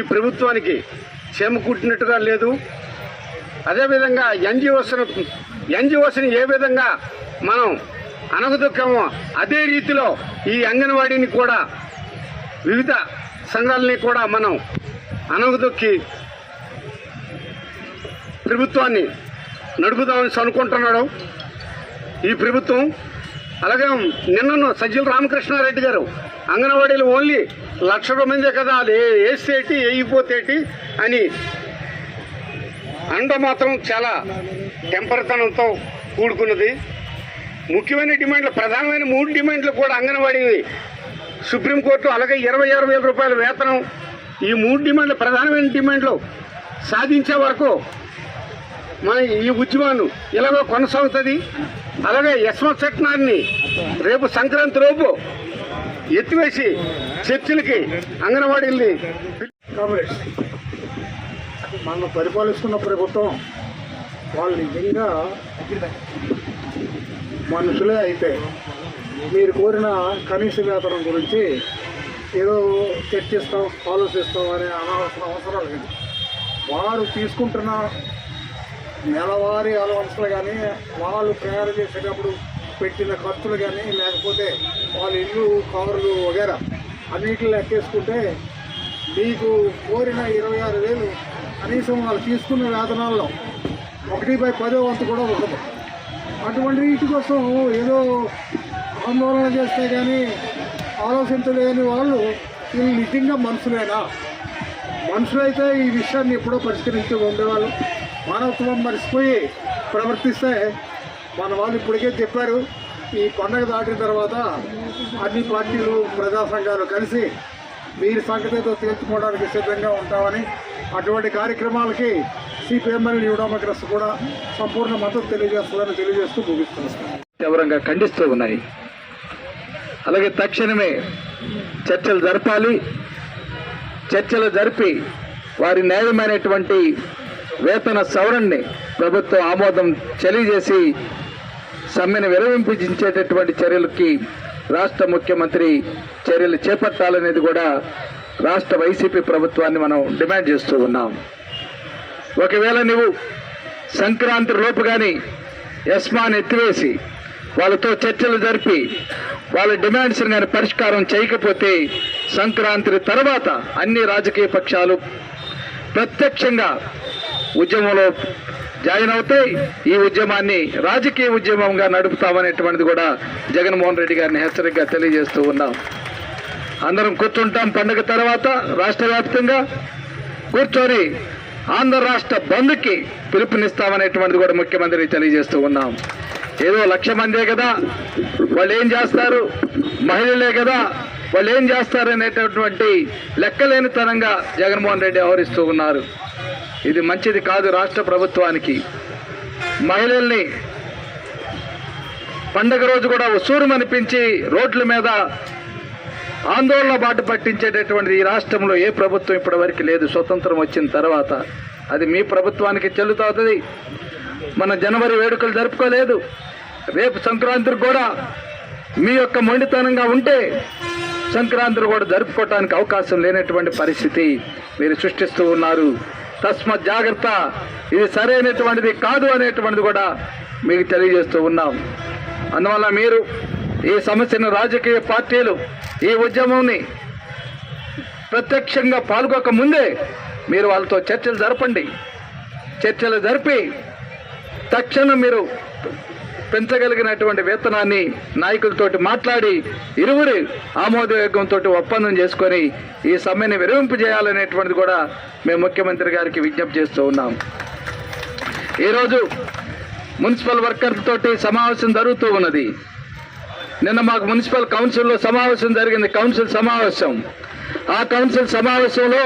ఈ ప్రభుత్వానికి చేమకుట్టినట్టుగా లేదు. అదేవిధంగా ఎన్జిఓస్ను ఎన్జిఓస్ని ఏ విధంగా మనం అనగదొక్కామో అదే రీతిలో ఈ అంగన్వాడీని కూడా వివిధ సంఘాలని కూడా మనం అనగదొక్కి ప్రభుత్వాన్ని నడుపుదామని అనుకుంటున్నాడు. ఈ ప్రభుత్వం అలాగే నిన్నను సజ్జల రామకృష్ణారెడ్డి గారు అంగన్వాడీలు ఓన్లీ లక్ష మందే కదా అది వేసేటి వేయిపోతేటి అని అండ మాత్రం చాలా టెంపర్తనంతో కూడుకున్నది. ముఖ్యమైన డిమాండ్లు ప్రధానమైన మూడు డిమాండ్లు కూడా అంగన్వాడీ సుప్రీంకోర్టు అలాగే ఇరవై ఆరు వేల రూపాయల వేతనం. ఈ మూడు డిమాండ్లు ప్రధానమైన డిమాండ్లు సాధించే వరకు మన ఈ ఉద్యమాన్ని ఇలాగో కొనసాగుతుంది. అలాగే యశ్వంత్ చట్నాన్ని రేపు సంక్రాంతి లోపు ఎత్తివేసి చర్చిలకి అంగన్వాడీల్ని కామ్రేడ్స్ మనం పరిపాలిస్తున్న ప్రభుత్వం వాళ్ళు నిజంగా మనుషులే అయితే మీరు కోరిన కనీస వేతనం గురించి ఏదో చర్చిస్తాం ఆలోచిస్తాం అనే అనవసరం అవసరాలు లేదు. వారు తీసుకుంటున్న నెలవారీ అలవన్స్లు కానీ వాళ్ళు తయారు చేసేటప్పుడు పెట్టిన ఖర్చులు కానీ లేకపోతే వాళ్ళ ఇల్లు కవర్లు వగేరా అన్నిటిని లెక్కేసుకుంటే మీకు కోరిన ఇరవై ఆరు వేలు కనీసం వాళ్ళు తీసుకున్న వేతనాల్లో ఒకటి బై పదో వంతు కూడా ఉండదు. అటువంటి వీటి కోసం ఏదో ఆందోళన చేస్తే కానీ ఆలోచించలేని వాళ్ళు వీళ్ళు నిజంగా మనుషులేనా మనుషులైతే ఈ విషయాన్ని ఎప్పుడో పరిష్కరించి ఉండేవాళ్ళు. మానవత్వం మరిచిపోయి ప్రవర్తిస్తే మన వాళ్ళు ఇప్పటికే చెప్పారు ఈ పండగ దాటిన తర్వాత అన్ని పార్టీలు ప్రజా సంఘాలు కలిసి వీరి సంగతితో తీర్చుకోవడానికి సిద్ధంగా ఉంటామని అటువంటి కార్యక్రమాలకి సిపిఎంఎల్ యూడోమక్రస్ కూడా సంపూర్ణ మద్దతు తెలియజేస్తుందని తెలియజేస్తూ ముగిస్తున్నాం. తీవ్రంగా ఖండిస్తూ ఉన్నాయి. అలాగే తక్షణమే చర్చలు జరపాలి. చర్చలు జరిపి వారి న్యాయమైనటువంటి వేతన సవరణని ప్రభుత్వం ఆమోదం తెలియజేసి సమ్మెను విరమింపించేటటువంటి చర్యలకి రాష్ట్ర ముఖ్యమంత్రి చర్యలు చేపట్టాలనేది కూడా రాష్ట్ర వైసీపీ ప్రభుత్వాన్ని మనం డిమాండ్ చేస్తూ ఉన్నాం. ఒకవేళ నువ్వు సంక్రాంతి లోపు కానీ యస్మాన్ ఎత్తివేసి వాళ్ళతో చర్చలు జరిపి వాళ్ళ డిమాండ్స్ కానీ పరిష్కారం చేయకపోతే సంక్రాంతి తర్వాత అన్ని రాజకీయ పక్షాలు ప్రత్యక్షంగా ఉద్యమంలో జాయిన్ అవుతాయి ఈ ఉద్యమాన్ని రాజకీయ ఉద్యమంగా నడుపుతామనేటువంటిది కూడా జగన్మోహన్ రెడ్డి గారిని హెచ్చరికగా తెలియజేస్తూ ఉన్నాం. అందరం కూర్చుంటాం పండుగ తర్వాత రాష్ట్ర వ్యాప్తంగా. కూర్చొని ఆంధ్ర రాష్ట్ర బంద్కి పిలుపునిస్తామనేటువంటిది కూడా ముఖ్యమంత్రి తెలియజేస్తూ ఉన్నాం. ఏదో లక్ష మందే కదా వాళ్ళు ఏం చేస్తారు? మహిళలే కదా వాళ్ళు ఏం చేస్తారు అనేటటువంటి లెక్కలేనితనంగా జగన్మోహన్ రెడ్డి వ్యవహరిస్తూ ఉన్నారు. ఇది మంచిది కాదు రాష్ట్ర ప్రభుత్వానికి. మహిళల్ని పండగ రోజు కూడా ఉసూరుమనిపించి రోడ్ల మీద ఆందోళన బాట పట్టించేటటువంటిది ఈ రాష్ట్రంలో ఏ ప్రభుత్వం ఇప్పటివరకు లేదు. స్వతంత్రం వచ్చిన తర్వాత అది మీ ప్రభుత్వానికి చెల్లుతవుతుంది మన జనవరి వేడుకలు జరుపుకోలేదు. రేపు సంక్రాంతికి కూడా మీ యొక్క మొండితనంగా ఉంటే సంక్రాంతిని కూడా జరుపుకోవటానికి అవకాశం లేనటువంటి పరిస్థితి మీరు సృష్టిస్తూ ఉన్నారు. తస్మ జాగ్రత్త. ఇది సరైనటువంటిది కాదు అనేటువంటిది కూడా మీకు తెలియజేస్తూ ఉన్నాం. అందువల్ల మీరు ఈ సమస్యను రాజకీయ పార్టీలు ఈ ఉద్యమంని ప్రత్యక్షంగా పాల్గొక ముందే మీరు వాళ్ళతో చర్చలు జరపండి. చర్చలు జరిపి తక్షణం మీరు పెంచగలిగినటువంటి వేతనాన్ని నాయకులతోటి మాట్లాడి ఇరువురి ఆమోదయోగంతో ఒప్పందం చేసుకొని ఈ సమ్మెని విరమింపు చేయాలనేటువంటిది కూడా మేము ముఖ్యమంత్రి గారికి విజ్ఞప్తి చేస్తూ ఉన్నాం. ఈరోజు మున్సిపల్ వర్కర్లతో సమావేశం జరుగుతూ ఉన్నది. నిన్న మాకు మున్సిపల్ కౌన్సిల్లో సమావేశం జరిగింది కౌన్సిల్ సమావేశం. ఆ కౌన్సిల్ సమావేశంలో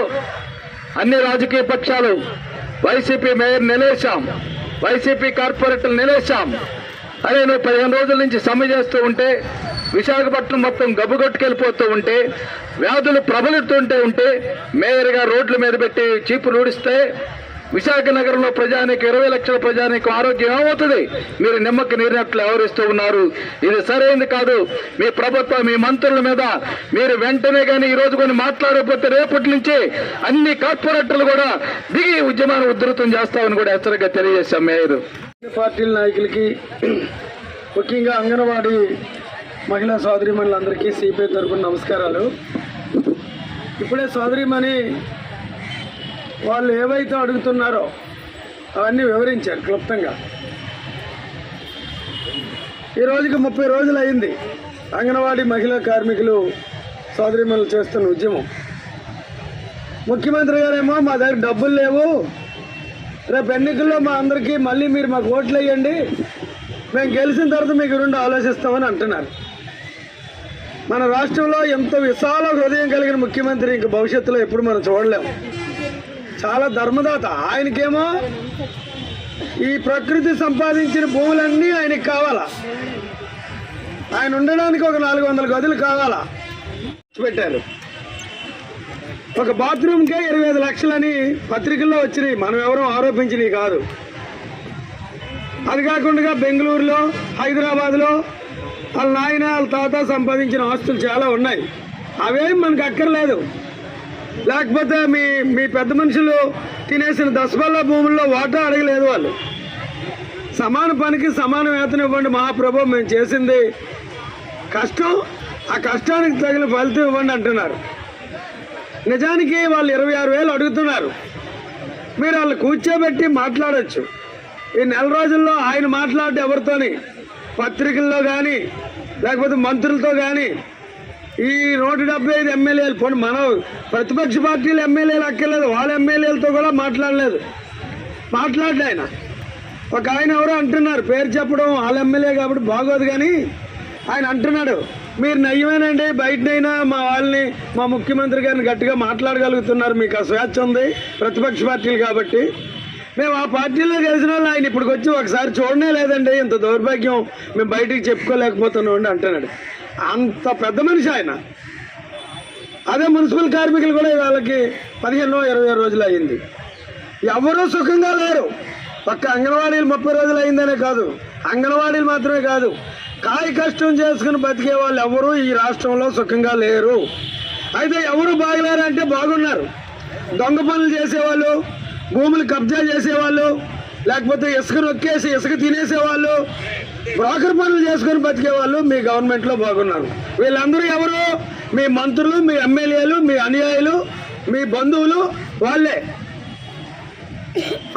అన్ని రాజకీయ పక్షాలు వైసీపీ మేయర్ నిలేశాం వైసీపీ కార్పొరేటర్లు నిలేశాం అదే నువ్వు పదిహేను రోజుల నుంచి సమ్మె చేస్తూ ఉంటే విశాఖపట్నం మొత్తం గబ్బుగొట్టుకెళ్ళిపోతూ ఉంటే వ్యాధులు ప్రబలుతుంటే ఉంటే మేయర్గా రోడ్ల మీద పెట్టి చీపులు ఊడిస్తే విశాఖ నగరంలో ప్రజానికి ఇరవై లక్షల ప్రజానికి ఆరోగ్యం ఏమవుతుంది? మీరు నిమ్మకి నీరినట్లు వ్యవహరిస్తూ ఉన్నారు? ఇది సరైనది కాదు. మీ ప్రభుత్వం మీ మంత్రుల మీద మీరు వెంటనే కానీ ఈ రోజు కొన్ని మాట్లాడకపోతే రేపటి నుంచి అన్ని కార్పొరేటర్లు కూడా దిగి ఉద్యమాన్ని ఉధృతం చేస్తామని కూడా హెచ్చరికగా తెలియజేశాం మేయర్. పార్టీల నాయకులకి ముఖ్యంగా అంగన్వాడీ మహిళా సోదరిమణులందరికీ సిపిఐ తరపున నమస్కారాలు. ఇప్పుడే సోదరిమణి వాళ్ళు ఏవైతే అడుగుతున్నారో అవన్నీ వివరించారు క్లుప్తంగా. ఈ రోజుకి ముప్పై రోజులు అయింది అంగన్వాడీ మహిళా కార్మికులు సోదరిమణులు చేస్తున్న ఉద్యమం. ముఖ్యమంత్రి గారేమో మా దగ్గర డబ్బులు లేవు రేపు ఎన్నికల్లో మా అందరికీ మళ్ళీ మీరు మాకు ఓట్లు వేయండి. మేము గెలిచిన తర్వాత మీకు రెండు ఆలోచిస్తామని అంటున్నారు. మన రాష్ట్రంలో ఎంత విశాల హృదయం కలిగిన ముఖ్యమంత్రి ఇంక భవిష్యత్తులో ఎప్పుడు మనం చూడలేము చాలా ధర్మదాత. ఆయనకేమో ఈ ప్రకృతి సంపాదించిన భూములన్నీ ఆయనకి కావాలా. ఆయన ఉండడానికి ఒక నాలుగు వందల గదులు కావాలా. పెట్టారు. ఒక బాత్రూమ్కే ఇరవై ఐదు లక్షలని పత్రికల్లో వచ్చినాయి. మనం ఎవరూ ఆరోపించినవి కాదు. అది కాకుండా బెంగళూరులో హైదరాబాద్లో వాళ్ళ నాయన వాళ్ళ తాత సంపాదించిన ఆస్తులు చాలా ఉన్నాయి. అవేం మనకు అక్కర్లేదు. లేకపోతే మీ మీ పెద్ద మనుషులు తినేసిన దశబల్ల భూముల్లో వాటా అడగలేదు వాళ్ళు. సమాన పనికి సమాన వేతనం ఇవ్వండి మహాప్రభు మేము చేసింది కష్టం. ఆ కష్టానికి తగిన ఫలితం ఇవ్వండి అంటున్నారు. నిజానికి వాళ్ళు ఇరవై ఆరు వేలు అడుగుతున్నారు. మీరు వాళ్ళు కూర్చోబెట్టి మాట్లాడచ్చు. ఈ నెల రోజుల్లో ఆయన మాట్లాడే ఎవరితోని? పత్రికల్లో కానీ లేకపోతే మంత్రులతో కానీ ఈ నూట డెబ్బై ఐదు ఎమ్మెల్యేలు పోనీ మన ప్రతిపక్ష పార్టీలు ఎమ్మెల్యేలు అక్కర్లేదు వాళ్ళ ఎమ్మెల్యేలతో కూడా మాట్లాడలేదు. మాట్లాడలే ఆయన. ఒక ఆయన ఎవరో అంటున్నారు పేరు చెప్పడం వాళ్ళ ఎమ్మెల్యే కాబట్టి బాగోదు కానీ ఆయన అంటున్నాడు. మీరు నయమేనండి బయటనైనా మా వాళ్ళని మా ముఖ్యమంత్రి గారిని గట్టిగా మాట్లాడగలుగుతున్నారు. మీకు ఆ స్వేచ్ఛ ఉంది ప్రతిపక్ష పార్టీలు కాబట్టి. మేము ఆ పార్టీలో గెలిచిన వాళ్ళు ఆయన ఇప్పటికి వచ్చి ఒకసారి చూడనే లేదండి ఇంత దౌర్భాగ్యం మేము బయటికి చెప్పుకోలేకపోతున్నాం అండి అంటున్నాడు. అంత పెద్ద మనిషి ఆయన. అదే మున్సిపల్ కార్మికులు కూడా వాళ్ళకి పదిహేను ఇరవై రోజులు అయింది ఎవరూ సుఖంగా లేరు. ఒక్క అంగన్వాడీలు ముప్పై రోజులు అయిందనే కాదు. అంగన్వాడీలు మాత్రమే కాదు. కాయ కష్టం చేసుకుని బతికే వాళ్ళు ఎవరు ఈ రాష్ట్రంలో సుఖంగా లేరు. అయితే ఎవరు బాగలేరు అంటే బాగున్నారు. దొంగ పనులు చేసేవాళ్ళు భూములు కబ్జా చేసేవాళ్ళు లేకపోతే ఇసుక నొక్కేసి ఇసుక తినేసేవాళ్ళు బ్రోకర్ పనులు చేసుకొని బతికే వాళ్ళు మీ గవర్నమెంట్లో బాగున్నారు. వీళ్ళందరూ ఎవరు? మీ మంత్రులు మీ ఎమ్మెల్యేలు మీ అనుయాయులు మీ బంధువులు వాళ్ళే.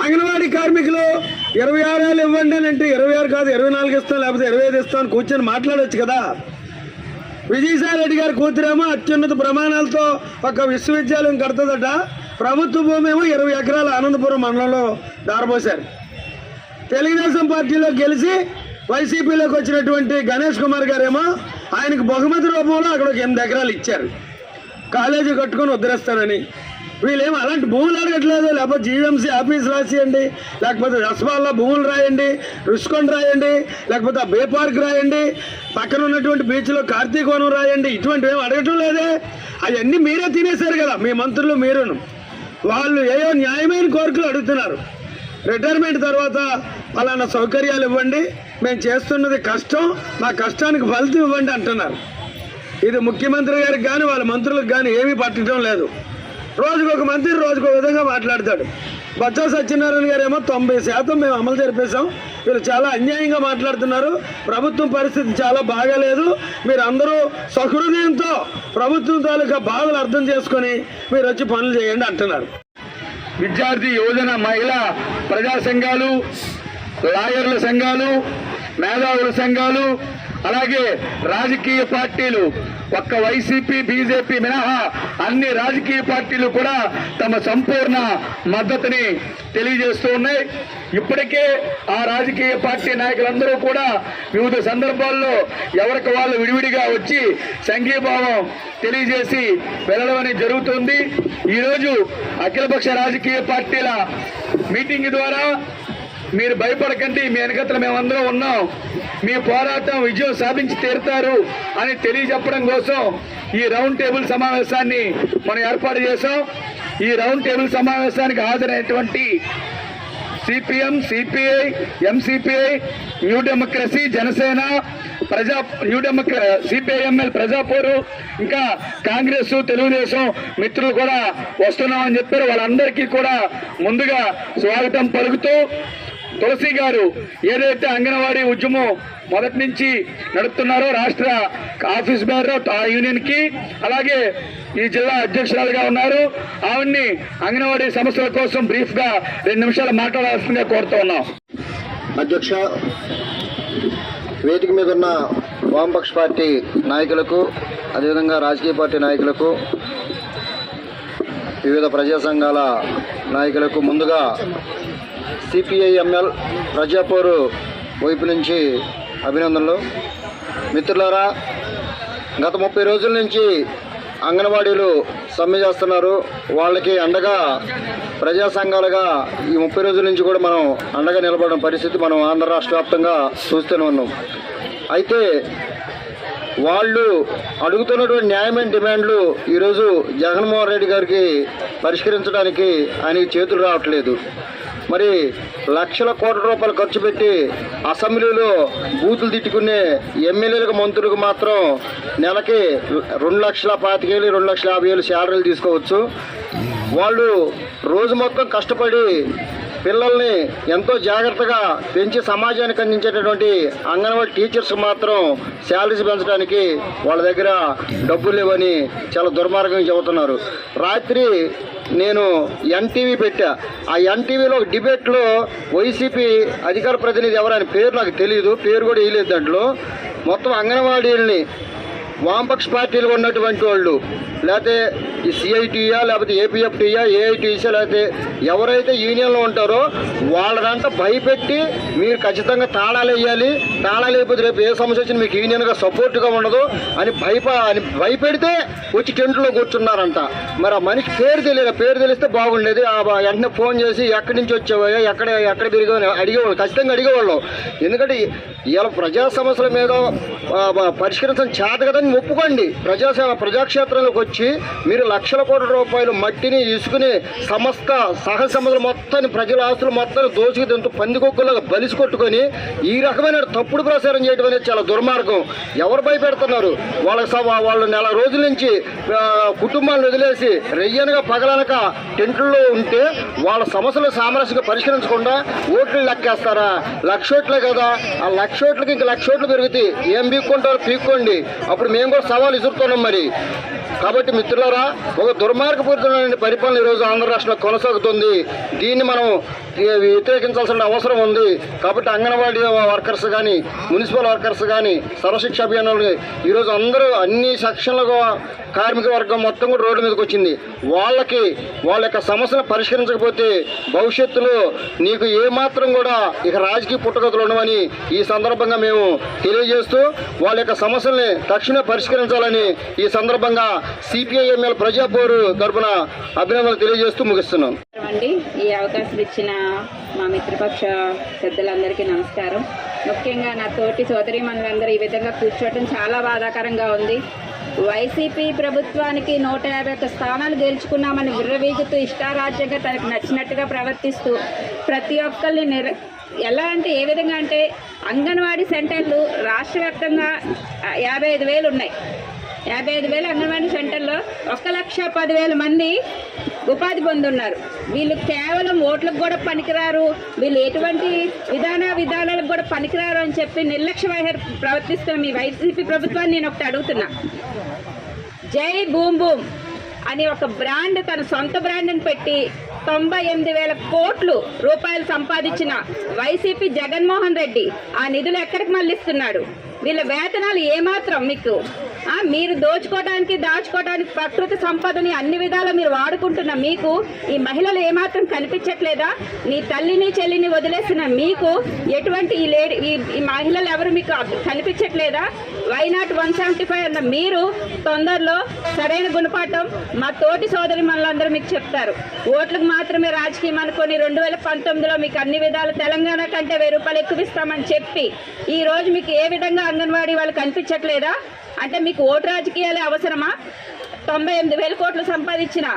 అంగన్వాడీ కార్మికులు ఇరవై ఆరు వేలు ఇవ్వండి అని అంటే ఇరవై ఆరు కాదు ఇరవై నాలుగు ఇస్తాం లేకపోతే ఇరవై ఐదు ఇస్తాను కూర్చొని మాట్లాడవచ్చు కదా. విజయసాయి రెడ్డి గారి కూతురేమో అత్యున్నత ప్రమాణాలతో ఒక విశ్వవిద్యాలయం కడుతుందట. ప్రభుత్వ భూమి ఏమో ఇరవై ఎకరాల అనంతపురం మండలంలో దారబోశారు. తెలుగుదేశం పార్టీలో గెలిచి వైసీపీలోకి వచ్చినటువంటి గణేష్ కుమార్ గారేమో ఆయనకు బహుమతి రూపంలో అక్కడ ఒక ఎనిమిది ఎకరాలు ఇచ్చారు. కాలేజీ కట్టుకొని వదిలేస్తానని. వీళ్ళేమో అలాంటి భూములు అడగట్లేదు. లేకపోతే జీవీఎంసీ ఆఫీస్ రాసియండి. లేకపోతే రసబాల్లో భూములు రాయండి. రుషికొండ రాయండి. లేకపోతే ఆ బే పార్క్ రాయండి. పక్కన ఉన్నటువంటి బీచ్లో కార్తీకోనం రాయండి. ఇటువంటివి ఏమి అడగటం లేదే. అవన్నీ మీరే తినేశారు కదా. మీ మంత్రులు మీరును. వాళ్ళు ఏయో న్యాయమైన కోరికలు అడుగుతున్నారు. రిటైర్మెంట్ తర్వాత పలానా సౌకర్యాలు ఇవ్వండి. మేము చేస్తున్నది కష్టం. మా కష్టానికి ఫలితం ఇవ్వండి అంటున్నారు. ఇది ముఖ్యమంత్రి గారికి కానీ వాళ్ళ మంత్రులకు కానీ ఏమీ పట్టడం లేదు. రోజుకు ఒక మంత్రి రోజుకు విధంగా మాట్లాడతాడు. బొత్స సత్యనారాయణ గారు ఏమో తొంభై శాతం మేము అమలు జరిపేశాం. వీళ్ళు చాలా అన్యాయంగా మాట్లాడుతున్నారు. ప్రభుత్వం పరిస్థితి చాలా బాగాలేదు. మీరు అందరూ సహృదయంతో ప్రభుత్వం తాలూకా బాధలు అర్థం చేసుకొని మీరు వచ్చి పనులు చేయండి అంటున్నారు. విద్యార్థి యువజన మహిళా ప్రజా సంఘాలు లాయర్ల సంఘాలు మేధావుల సంఘాలు అలాగే రాజకీయ పార్టీలు ఒక్క వైసీపీ బీజేపీ మినహా అన్ని రాజకీయ పార్టీలు కూడా తమ సంపూర్ణ మద్దతుని తెలియజేస్తూ ఉన్నాయి. ఇప్పటికే ఆ రాజకీయ పార్టీ నాయకులందరూ కూడా వివిధ సందర్భాల్లో ఎవరికి వాళ్ళు విడివిడిగా వచ్చి సంఘీభావం తెలియజేసి వెళ్ళడం అనేది జరుగుతుంది. ఈరోజు అఖిలపక్ష రాజకీయ పార్టీల మీటింగ్ ద్వారా మీరు భయపడకండి మీ వెనకత్ర మేమందరం ఉన్నాం. మీ పోరాటం విజయం సాధించి తీరుతారు అని తెలియజెప్పడం కోసం ఈ రౌండ్ టేబుల్ సమావేశాన్ని మనం ఏర్పాటు చేశాం. ఈ రౌండ్ టేబుల్ సమావేశానికి హాజరైనటువంటి CPM CPI MCPI new democracy Janasena ప్రజా న్యూ డెమోక్ర సిపిఐఎంఎల్ ప్రజాపోరు ఇంకా కాంగ్రెస్ తెలుగుదేశం మిత్రులు కూడా వస్తున్నామని చెప్పారు. వాళ్ళందరికీ కూడా ముందుగా స్వాగతం పలుకుతూ తులసి గారు ఏదైతే అంగన్వాడీ ఉద్యమం మొదటి నుంచి నడుపుతున్నారో రాష్ట్ర ఆఫీస్ బేరర్ ఆ యూనియన్కి అలాగే ఈ జిల్లా అధ్యక్షురాలుగా ఉన్నారు. ఆవిడ్ని అంగన్వాడీ సమస్యల కోసం బ్రీఫ్గా రెండు నిమిషాలు మాట్లాడాల్సిందిగా కోరుతూ ఉన్నాం. అధ్యక్ష వేదిక మీద ఉన్న వామపక్ష పార్టీ నాయకులకు అదేవిధంగా రాజకీయ పార్టీ నాయకులకు వివిధ ప్రజా సంఘాల నాయకులకు ముందుగా సిపిఐఎంఎల్ ప్రజాపూర్ వైపు నుంచి అభినందనలు. మిత్రులారా గత ముప్పై రోజుల నుంచి అంగన్వాడీలు సమ్మె చేస్తున్నారు. వాళ్ళకి అండగా ప్రజా సంఘాలుగా ఈ ముప్పై రోజుల నుంచి కూడా మనం అండగా నిలబడిన పరిస్థితి మనం ఆంధ్ర రాష్ట్ర వ్యాప్తంగా చూస్తూనే ఉన్నాం. అయితే వాళ్ళు అడుగుతున్నటువంటి న్యాయమైన డిమాండ్లు ఈరోజు జగన్మోహన్ రెడ్డి గారికి పరిష్కరించడానికి ఆయనకి చేతులు రావట్లేదు. మరి లక్షల కోట్ల రూపాయలు ఖర్చు పెట్టి అసెంబ్లీలో బూతులు తిట్టుకునే ఎమ్మెల్యేలకు మంత్రులకు మాత్రం నెలకి రెండు లక్షల పాతికేళ్ళు రెండు లక్షల యాభై వేలు శాలరీలు తీసుకోవచ్చు. వాళ్ళు రోజు మొత్తం కష్టపడి పిల్లల్ని ఎంతో జాగ్రత్తగా పెంచి సమాజానికి అందించేటటువంటి అంగన్వాడీ టీచర్స్ మాత్రం శాలరీస్ పెంచడానికి వాళ్ళ దగ్గర డబ్బులు లేవని చాలా దుర్మార్గంగా చెబుతున్నారు. రాత్రి నేను ఎన్టీవీ పెట్టా. ఆ ఎన్టీవీలో ఒక డిబేట్లో వైసీపీ అధికార ప్రతినిధి ఎవరని పేరు నాకు తెలియదు పేరు కూడా వేయలేదు దాంట్లో. మొత్తం అంగన్వాడీల్ని వామపక్ష పార్టీలు ఉన్నటువంటి వాళ్ళు లేకపోతే ఈ సిఐటియా లేకపోతే ఏపీఎఫ్టీయా ఏఐటీసీ లేకపోతే ఎవరైతే యూనియన్లో ఉంటారో వాళ్ళదంతా భయపెట్టి మీరు ఖచ్చితంగా తాళాలు వేయాలి. తాళాలు వేయకపోతే రేపు ఏ సమస్య వచ్చినా మీకు యూనియన్గా సపోర్ట్గా ఉండదు అని భయప అని భయపెడితే వచ్చి టెంట్లో కూర్చున్నారంట. మరి ఆ మనిషి పేరు తెలియదు పేరు తెలిస్తే బాగుండేది. ఆ వెంటనే ఫోన్ చేసి ఎక్కడి నుంచి వచ్చావయ్యా ఎక్కడ ఎక్కడ పెరిగావు అడిగేవాళ్ళు ఖచ్చితంగా అడిగేవాళ్ళం. ఎందుకంటే ఇలా ప్రజా సమస్యల మీద పరిష్కరించడం చేత దీన్ని ఒప్పుకోండి. ప్రజాసేవ ప్రజాక్షేత్రంలోకి వచ్చి మీరు లక్షల కోట్ల రూపాయలు మట్టిని ఇసుకుని సమస్త సహజ సమస్యలు మొత్తాన్ని ప్రజల ఆస్తులు మొత్తాన్ని దోచుకు తింటూ పందికొక్కులాగా బలిసి కొట్టుకొని ఈ రకమైన తప్పుడు ప్రచారం చేయడం అనేది చాలా దుర్మార్గం. ఎవరు భయపెడుతున్నారు? వాళ్ళ వాళ్ళు నెల రోజుల నుంచి కుటుంబాలను వదిలేసి రెయ్యనగా పగలనక టెంట్లో ఉంటే వాళ్ళ సమస్యలు సామరస్యంగా పరిష్కరించకుండా ఓట్లు లెక్కేస్తారా? లక్ష ఓట్లే కదా. ఆ లక్ష ఓట్లకి ఇంకా లక్ష ఓట్లు పెరుగుతాయి. ఏం పీక్కుంటారో? పీక్కోండి. అప్పుడు మేము కూడా సవాల్ ఎదుర్కొన్నాం మరి. కాబట్టి మిత్రులారా ఒక దుర్మార్గపూరితమైన పరిపాలన ఈరోజు ఆంధ్ర రాష్ట్రంలో కొనసాగుతుంది. దీన్ని మనం వ్యతిరేకించాల్సిన అవసరం ఉంది. కాబట్టి అంగన్వాడీ వర్కర్స్ కానీ మున్సిపల్ వర్కర్స్ కానీ సర్వశిక్ష అభియానాలు ఈరోజు అందరూ అన్ని సెక్షన్లుగా కార్మిక వర్గం మొత్తం కూడా రోడ్డు మీదకి వచ్చింది. వాళ్ళకి వాళ్ళ యొక్క సమస్యను పరిష్కరించకపోతే భవిష్యత్తులో నీకు ఏమాత్రం కూడా ఇక రాజకీయ పుట్టగతులు ఉండవని ఈ సందర్భంగా మేము తెలియజేస్తూ వాళ్ళ యొక్క సమస్యల్ని తక్షణమే పరిష్కరించాలని ఈ సందర్భంగా సిపిఐఎంఎల్ ప్రజాపోరు తరఫున అభినందనలు తెలియజేస్తూ ముగిస్తున్నాం. అండి ఈ అవకాశం ఇచ్చిన మా మిత్రపక్ష పెద్దలందరికీ నమస్కారం. ముఖ్యంగా నా తోటి సోదరి మనులందరూ ఈ విధంగా కూర్చోవటం చాలా బాధాకరంగా ఉంది. వైసీపీ ప్రభుత్వానికి నూట యాభై ఒక్క స్థానాలు గెలుచుకున్నామని విర్రవీగుతూ ఇష్టారాజ్యంగా తనకు నచ్చినట్టుగా ప్రవర్తిస్తూ ప్రతి ఒక్కరిని నిర ఎలా అంటే ఏ విధంగా అంటే అంగన్వాడీ సెంటర్లు రాష్ట్ర వ్యాప్తంగా యాభై ఐదు వేలు ఉన్నాయి. యాభై ఐదు వేల అంగన్వాడీ సెంటర్లో ఒక లక్ష పదివేల మంది ఉపాధి పొందున్నారు. వీళ్ళు కేవలం ఓట్లకు కూడా పనికిరారు. వీళ్ళు ఎటువంటి విధాన విధానాలకు కూడా పనికిరారు అని చెప్పి నిర్లక్ష్య వైఖరి ప్రవర్తిస్తున్న మీ వైసీపీ ప్రభుత్వాన్ని నేను ఒకటి అడుగుతున్నా. జై బూమ్ బూమ్ అని ఒక బ్రాండ్ తన సొంత బ్రాండ్ని పెట్టి తొంభై ఎనిమిది వేల కోట్లు రూపాయలు సంపాదించిన వైసీపీ జగన్మోహన్ రెడ్డి ఆ నిధులు ఎక్కడికి మళ్ళిస్తున్నాడు? వీళ్ళ వేతనాలు ఏమాత్రం మీకు మీరు దోచుకోవడానికి దాచుకోవడానికి ప్రకృతి సంపదని అన్ని విధాలు మీరు వాడుకుంటున్న మీకు ఈ మహిళలు ఏమాత్రం కనిపించట్లేదా? నీ తల్లిని చెల్లిని వదిలేసిన మీకు ఎటువంటి ఈ లేడీ ఈ ఈ మహిళలు ఎవరు మీకు కనిపించట్లేదా? Why not one seventy five అన్న మీరు తొందరలో సరైన గుణపాఠం మా తోటి సోదరి మనలందరూ మీకు చెప్తారు. ఓట్లకు మాత్రమే రాజకీయం అనుకొని రెండు వేల పంతొమ్మిదిలో మీకు అన్ని విధాలు తెలంగాణ కంటే వెయ్యి రూపాయలు ఎక్కువ ఇస్తామని చెప్పి ఈ రోజు మీకు ఏ విధంగా అంగన్వాడీ వాళ్ళు కనిపించట్లేదా? అంటే మీకు ఓటు రాజకీయాలే అవసరమా? తొంభై ఎనిమిది వేల కోట్లు సంపాదించిన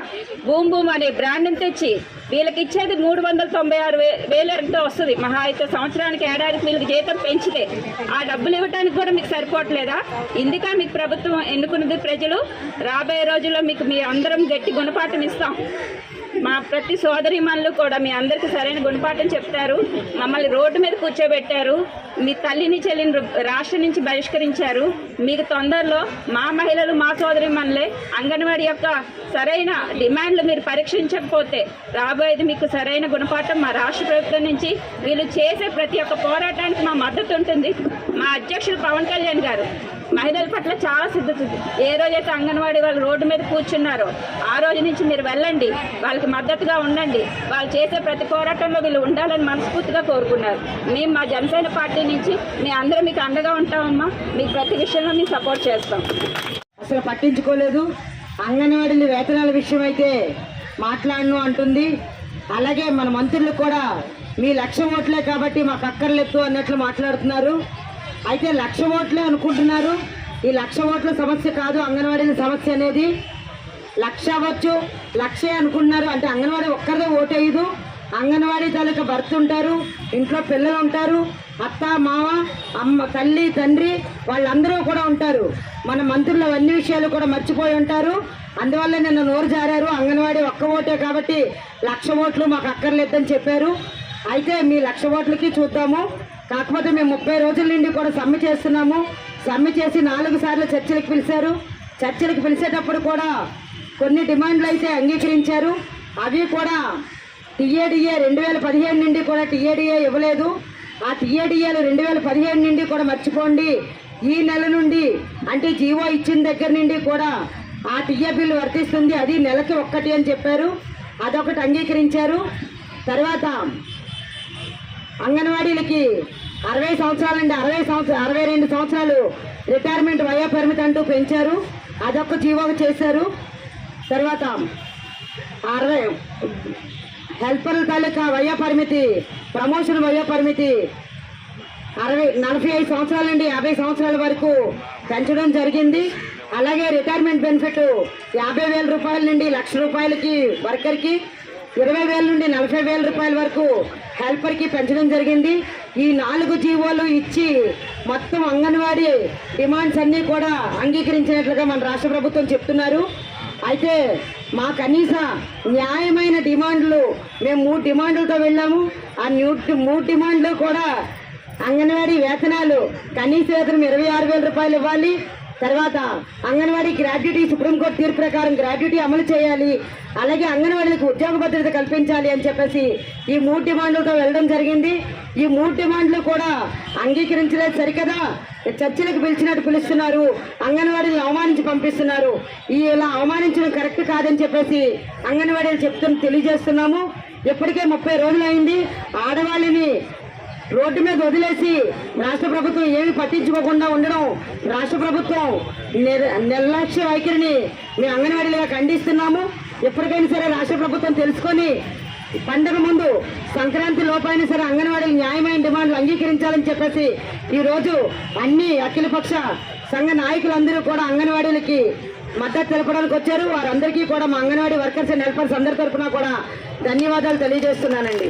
భూమ్ భూమ్ అనే బ్రాండ్ని తెచ్చి వీళ్ళకి ఇచ్చేది మూడు వందల తొంభై ఆరు వేల వేలు ఎంతో వస్తుంది. మహా అయితే సంవత్సరానికి ఏడాదికి వీళ్ళకి జీతం పెంచితే ఆ డబ్బులు ఇవ్వడానికి కూడా మీకు సరిపోవట్లేదా? ఇందుక మీకు ప్రభుత్వం ఎన్నుకున్నది ప్రజలు? రాబోయే రోజుల్లో మీకు మీ అందరం గట్టి గుణపాఠం ఇస్తాం. మా ప్రతి సోదరిమణులు కూడా మీ అందరికీ సరైన గుణపాఠం చెప్తారు. మమ్మల్ని రోడ్డు మీద కూర్చోబెట్టారు. మీ తల్లిని చెల్లిని రు- రాష్ట్రం నుంచి బహిష్కరించారు. మీకు తొందరలో మా మహిళలు మా సోదరిమణులే అంగన్వాడీ యొక్క సరైన డిమాండ్లు మీరు పరీక్షించకపోతే రాబోయేది మీకు సరైన గుణపాఠం మా రాష్ట్ర ప్రభుత్వం నుంచి వీళ్ళు చేసే ప్రతి ఒక్క పోరాటానికి మా మద్దతు ఉంటుంది. మా అధ్యక్షుడు పవన్ కళ్యాణ్ గారు. మహిళల పట్ల చాలా సిద్ధత ఏ రోజైతే అంగన్వాడీ వాళ్ళు రోడ్డు మీద కూర్చున్నారో ఆ రోజు నుంచి మీరు వెళ్ళండి. వాళ్ళకి మద్దతుగా ఉండండి. వాళ్ళు చేసే ప్రతి పోరాటంలో వీళ్ళు ఉండాలని మనస్ఫూర్తిగా కోరుకున్నారు. మేము మా జనసేన పార్టీ నుంచి మీ అందరూ మీకు అండగా ఉంటామమ్మా. మీకు ప్రతి విషయంలో మేము సపోర్ట్ చేస్తాం. అసలు పట్టించుకోలేదు. అంగన్వాడీలు వేతనాల విషయం అయితే మాట్లాడను అంటుంది. అలాగే మన మంత్రులు కూడా మీ లక్ష ఓట్లే కాబట్టి మాకు అక్కర్లేదు అన్నట్లు మాట్లాడుతున్నారు. అయితే లక్ష ఓట్లే అనుకుంటున్నారు. ఈ లక్ష ఓట్ల సమస్య కాదు అంగన్వాడీల సమస్య అనేది. లక్ష అవ్వచ్చు లక్షే అనుకుంటున్నారు. అంటే అంగన్వాడీ ఒక్కరిదే ఓటేయదు అంగన్వాడీ తాలూకా భర్త ఉంటారు ఇంట్లో పిల్లలు ఉంటారు అత్త మామ అమ్మ తల్లి తండ్రి వాళ్ళందరూ కూడా ఉంటారు. మన మంత్రులు అన్ని విషయాలు కూడా మర్చిపోయి ఉంటారు. అందువల్ల నిన్న నోరు జారారు అంగన్వాడీ ఒక్క ఓటే కాబట్టి లక్ష ఓట్లు మాకు అక్కర్లేదని చెప్పారు. అయితే మీ లక్ష ఓట్లకి చూద్దాము. కాకపోతే మేము ముప్పై రోజుల నుండి కూడా సమ్మె చేస్తున్నాము. సమ్మె చేసి నాలుగు సార్లు చర్చలకు పిలిచారు. చర్చలకు పిలిచేటప్పుడు కూడా కొన్ని డిమాండ్లు అయితే అంగీకరించారు. అవి కూడా టీఏడిఏ రెండు వేల పదిహేను నుండి కూడా టీఏడిఏ ఇవ్వలేదు. ఆ టీఏడిఏలు రెండు వేల పదిహేను నుండి కూడా మర్చిపోండి. ఈ నెల నుండి అంటే జీవో ఇచ్చిన దగ్గర నుండి కూడా ఆ టీఏ బిల్లు వర్తిస్తుంది. అది నెలకి ఒక్కటి అని చెప్పారు. అదొకటి అంగీకరించారు. తర్వాత అంగన్వాడీలకి అరవై సంవత్సరాల నుండి అరవై సంవత్సరాలు అరవై రెండు సంవత్సరాలు రిటైర్మెంట్ వయో పరిమితి అంటూ పెంచారు. అదొక జీవో చేశారు. తర్వాత అరవై హెల్పర్ల తాలూకా వయో పరిమితి ప్రమోషన్ వయో పరిమితి అరవై నలభై ఐదు సంవత్సరాల నుండి యాభై సంవత్సరాల వరకు పెంచడం జరిగింది. అలాగే రిటైర్మెంట్ బెనిఫిట్ యాభై వేల రూపాయల నుండి లక్ష రూపాయలకి వర్కర్కి ఇరవై వేల నుండి నలభై వేల రూపాయల వరకు హెల్పర్కి పెంచడం జరిగింది. ఈ నాలుగు జీవోలు ఇచ్చి మొత్తం అంగన్వాడీ డిమాండ్స్ అన్నీ కూడా అంగీకరించినట్లుగా మన రాష్ట్ర ప్రభుత్వం చెప్తున్నారు. అయితే మా కనీస న్యాయమైన డిమాండ్లు మేము మూడు డిమాండ్లతో వెళ్ళాము. ఆ న్యూ మూడు డిమాండ్లు కూడా అంగన్వాడీ వేతనాలు కనీస వేతనం ఇరవై ఆరు వేల రూపాయలు ఇవ్వాలి. తర్వాత అంగన్వాడీ గ్రాడ్యుటీ సుప్రీంకోర్టు తీర్పు ప్రకారం గ్రాడ్యుటీ అమలు చేయాలి. అలాగే అంగన్వాడీలకు ఉద్యోగ భద్రత కల్పించాలి అని చెప్పేసి ఈ మూడు డిమాండ్లతో వెళ్ళడం జరిగింది. ఈ మూడు డిమాండ్లు కూడా అంగీకరించలేదు సరికదా. చర్చలకు పిలిచినట్టు పిలుస్తున్నారు. అంగన్వాడీలను అవమానించి పంపిస్తున్నారు. ఈ ఇలా అవమానించడం కరెక్ట్ కాదని చెప్పేసి అంగన్వాడీలు చెప్తున్న తెలియజేస్తున్నాము. ఇప్పటికే ముప్పై రోజులు అయింది ఆడవాళ్ళని రోడ్డు మీద వదిలేసి రాష్ట్ర ప్రభుత్వం ఏమి పట్టించుకోకుండా ఉండడం రాష్ట్ర ప్రభుత్వం నిర్- నిర్లక్ష్య వైఖరిని మేము అంగన్వాడీలుగా ఖండిస్తున్నాము. ఎప్పటికైనా సరే రాష్ట్ర ప్రభుత్వం తెలుసుకొని పండుగ ముందు సంక్రాంతి లోపైన సరే అంగన్వాడీలు న్యాయమైన డిమాండ్లు అంగీకరించాలని చెప్పేసి ఈరోజు అన్ని అఖిలపక్ష సంఘ నాయకులందరూ కూడా అంగన్వాడీలకి మద్దతు తెలపడానికి వచ్చారు. వారందరికీ కూడా మా అంగన్వాడీ వర్కర్స్ అండ్ హెల్పర్స్ అందరి తరఫున కూడా ధన్యవాదాలు తెలియజేస్తున్నానండి.